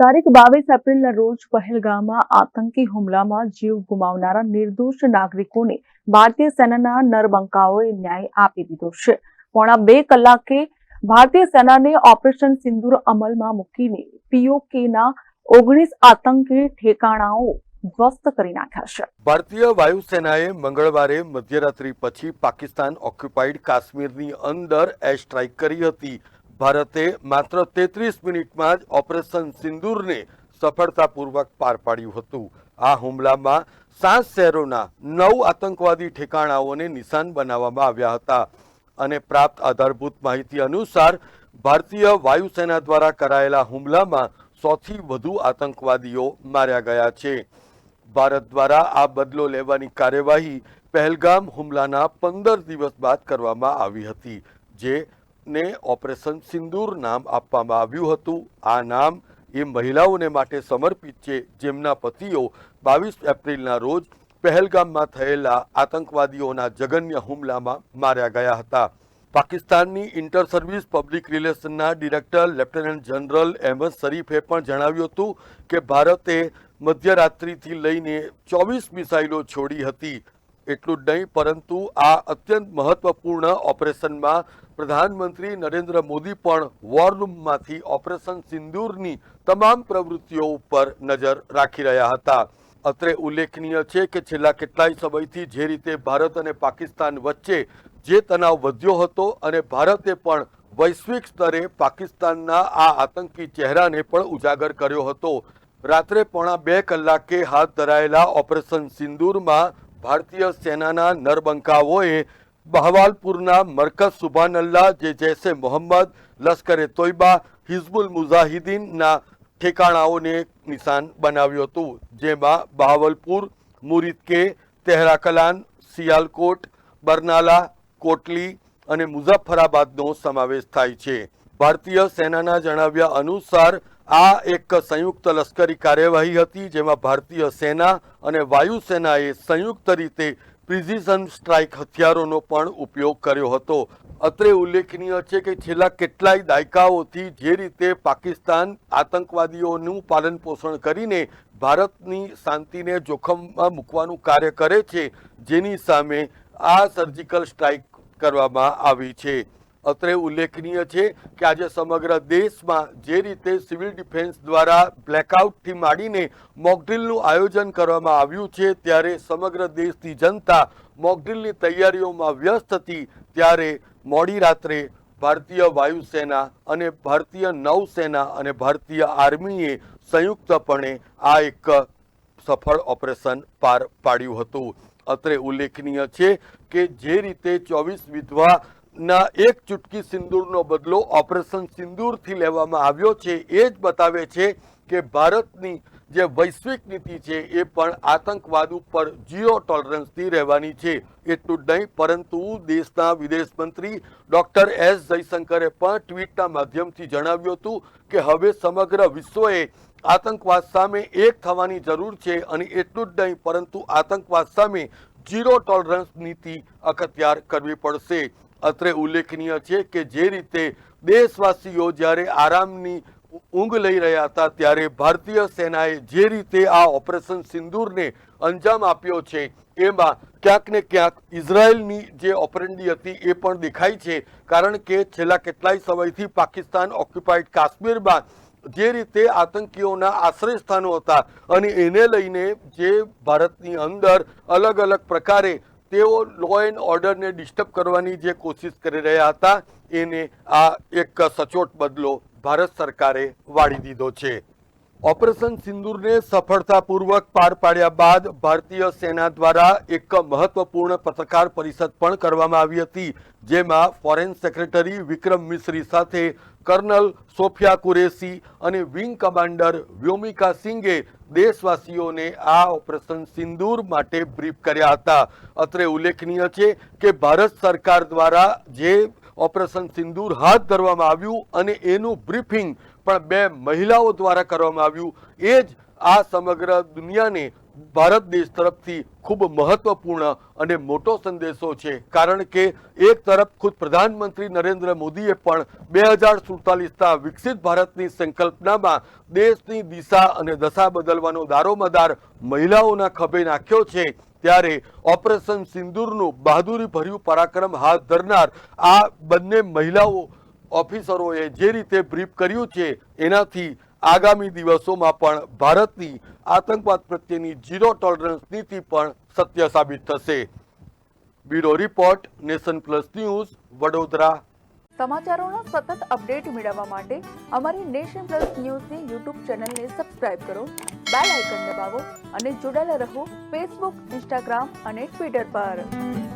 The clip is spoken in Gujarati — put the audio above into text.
તારીખ બાવીસ એપ્રિલના રોજ પહેલગામમાં આતંકી હુમલામાં જીવ ગુમાવનારા નિર્દોષ નાગરિકોને ભારતીય સેનાના નરબંકાઓએ ન્યાય આપી દીધો છે. પોણા બે કલાકે ભારતીય સેનાને ઓપરેશન સિંદૂર અમલમાં મૂકીને પીઓકેના ઓગણીસ આતંકી ઠેકાણાઓ ધ્વસ્ત કરી નાખ્યા છે. ભારતીય વાયુસેનાએ મંગળવારે મધ્યરાત્રિ પછી પાકિસ્તાન ઓક્યુપાઈડ કાશ્મીરની અંદર એર સ્ટ્રાઇક કરી હતી. ભારતે માત્ર તેત્રીસ મિનિટમાં જ ઓપરેશન સિંદૂરને સફળતાપૂર્વક પાર પાડ્યું હતું. આ હુમલામાં સાત શહેરોના નવ આતંકવાદી ઠેકાણાઓને નિશાન બનાવવામાં આવ્યા હતા અને પ્રાપ્ત આધારભૂત માહિતી અનુસાર ભારતીય વાયુસેના દ્વારા કરાયેલા હુમલામાં સૌથી વધુ આતંકવાદીઓ માર્યા ગયા છે. ભારત દ્વારા આ બદલો લેવાની કાર્યવાહી પહેલગામ હુમલાના પંદર દિવસ બાદ કરવામાં આવી હતી જેને ઓપરેશન સિંદૂર નામ આપવામાં આવ્યું હતું. આ નામ એ મહિલાઓને માટે સમર્પિત છે. જેમના પતિઓ બાવીસ એપ્રિલના રોજ પહેલગામમાં થયેલા આતંકવાદીઓના જઘન્ય હુમલામાં માર્યા ગયા હતા. પાકિસ્તાનની ઇન્ટર સર્વિસ પબ્લિક રિલેશનના ડિરેક્ટર લેફ્ટનન્ટ જનરલ અહેમદ શરીફે પણ જણાવ્યું હતું કે ભારતે મધ્યરાત્રિથી લઈને ચોવીસ મિસાઇલો છોડી હતી. એટલું જ નહીં, પરંતુ આ અત્યંત મહત્વપૂર્ણ ઓપરેશનમાં પ્રધાનમંત્રી નરેન્દ્ર મોદી પણ વોર રૂમમાંથી ઓપરેશન સિંદૂરની તમામ પ્રવૃત્તિઓ ઉપર નજર રાખી રહ્યા હતા. અત્રે ઉલ્લેખનીય છે કે છેલ્લા કેટલાય સમયથી જે રીતે ભારત અને પાકિસ્તાન વચ્ચે જે તણાવ વધ્યો હતો અને ભારતે પણ વૈશ્વિક સ્તરે પાકિસ્તાનના આ આતંકી ચહેરાને પણ ઉજાગર કર્યો હતો. રાત્રે પોણા બે કલાકે હાથ ધરાયેલા ઓપરેશન સિંદૂરમાં ભારતીય સેનાના નરબંકાઓએ બહવાલપુરના મરકઝ સુભાનલ્લા, જે જૈસે મોહમ્મદ, લશ્કરે તોયબા, હિઝબુલ મુઝાહિદીનના ઠેકાણાઓને નિશાન બનાવ્યું હતું, જેમાં બહાવલપુર, મુરીદકે, તેહરાકલાન, સિયાલકોટ, બરનાલા, કોટલી અને મુઝફ્ફરાબાદનો સમાવેશ થાય છે. ભારતીય સેનાના જણાવ્યા અનુસાર આ એક સંયુક્ત લશ્કરી કાર્યવાહી હતી જેમાં ભારતીય સેના અને વાયુસેનાએ સંયુક્ત રીતે પ્રિઝિશન સ્ટ્રાઇક હથિયારોનો પણ ઉપયોગ કર્યો હતો. અત્રે ઉલ્લેખનીય છે કે છેલ્લા કેટલાય દાયકાઓથી જે રીતે પાકિસ્તાન આતંકવાદીઓનું પાલન પોષણ કરીને ભારતની શાંતિને જોખમમાં મૂકવાનું કાર્ય કરે છે, જેની સામે આ સર્જિકલ સ્ટ્રાઇક કરવામાં આવી છે. અત્રે ઉલ્લેખનીય છે કે આજે સમગ્ર દેશમાં જે રીતે સિવિલ ડિફેન્સ દ્વારા બ્લેકઆઉટથી માંડીને મોકડ્રીલનું આયોજન કરવામાં આવ્યું છે, ત્યારે સમગ્ર દેશની જનતા મોકડ્રીલની તૈયારીઓમાં વ્યસ્ત હતી, ત્યારે મોડી રાત્રે ભારતીય વાયુસેના અને ભારતીય નૌસેના અને ભારતીય આર્મીએ સંયુક્તપણે આ એક સફળ ઓપરેશન પાર પાડ્યું હતું. અત્રે ઉલ્લેખનીય છે કે જે રીતે ચોવીસ વિધવા ના, એક ચૂટકી સિંદૂરનો બદલો ઓપરેશન સિંદૂરથી લેવામાં આવ્યો છે. એ જ બતાવે છે કે ભારતની જે વૈશ્વિક નીતિ છે એ પણ આતંકવાદ ઉપર ઝીરો ટોલરન્સથી રહેવાની છે. એટલું જ નહીં, પરંતુ દેશના વિદેશ મંત્રી ડોક્ટર એસ જયશંકરે પણ ટ્વીટના માધ્યમથી જણાવ્યું હતું કે હવે સમગ્ર વિશ્વએ આતંકવાદ સામે એક થવાની જરૂર છે અને એટલું જ નહીં, પરંતુ આતંકવાદ સામે ઝીરો ટોલરન્સ નીતિ અખત્યાર કરવી પડશે. અત્રે ઉલ્લેખનીય છે કે જે રીતે દેશવાસીઓ જ્યારે આરામની ઊંઘ લઈ રહ્યા હતા, ત્યારે ભારતીય સેનાએ જે રીતે આ ઓપરેશન સિંદૂરને અંજામ આપ્યો છે, એમાં ક્યાંક ને ક્યાંક ઇઝરાયલની જે ઓપરેન્ડી હતી એ પણ દેખાય છે. કારણ કે છેલ્લા કેટલાય સમયથી પાકિસ્તાન ઓક્યુપાઈડ કાશ્મીરમાં જે રીતે આતંકીઓના આશ્રય સ્થાનો હતા અને એને લઈને જે ભારતની અંદર અલગ અલગ પ્રકારે તેઓ લો એન્ડ ઓર્ડરને ડિસ્ટર્બ કરવાની જે કોશિશ કરી રહ્યા હતા, એને આ એક સચોટ બદલો ભારત સરકારે વાળી દીધો છે. ઓપરેશન સિંદૂરને સફળતાપૂર્વક પાર પાડ્યા બાદ ભારતીય સેના દ્વારા એક મહત્વપૂર્ણ પત્રકાર પરિષદ પણ કરવામાં આવી હતી, જેમાં ફોરેન સેક્રેટરી વિક્રમ મિશ્રી સાથે કર્નલ સોફિયા કુરેશી અને વિંગ કમાન્ડર વ્યોમિકા સિંઘે દેશવાસીઓને આ ઓપરેશન સિંદૂર માટે બ્રીફ કર્યા હતા. અત્રે ઉલ્લેખનીય છે કે ભારત સરકાર દ્વારા જે ઓપરેશન સિંદૂર હાથ ધરવામાં આવ્યું અને એનું બ્રીફિંગ પણ બે મહિલાઓ દ્વારા કરવામાં આવ્યું. એ જ આ સમગ્ર દુનિયાને ભારત દેશ તરફથી ખૂબ મહત્વપૂર્ણ અને મોટો સંદેશો છે. કારણ કે એક તરફ ખુદ પ્રધાનમંત્રી નરેન્દ્ર મોદીએ પણ બે હજાર સુડતાલીસના વિકસિત ભારતની સંકલ્પનામાં દેશની દિશા અને દશા બદલવાનો દારોમદાર મહિલાઓના ખભે નાખ્યો છે, ત્યારે ઓપરેશન સિંદૂરનું બહાદુરી ભર્યું પરાક્રમ હાથ ધરનાર આ બંને મહિલાઓ ઓફિસરોએ જે રીતે બ્રીફ કર્યું છે, એનાથી આગામી દિવસોમાં પણ ભારતની આતંકવાદ પ્રત્યેની ઝીરો ટોલરન્સ નીતિ પણ સત્ય સાબિત થશે. Bureau report, nation plus news, Vadodara. સમાચારોનો સતત અપડેટ મેળવવા માટે અમારી નેશન પ્લસ ન્યૂઝની યુટ્યુબ ચેનલને સબસ્ક્રાઇબ કરો, બેલ આઇકન દબાવો અને જોડાયેલા રહો ફેસબુક, ઇન્સ્ટાગ્રામ અને ટ્વિટર પર.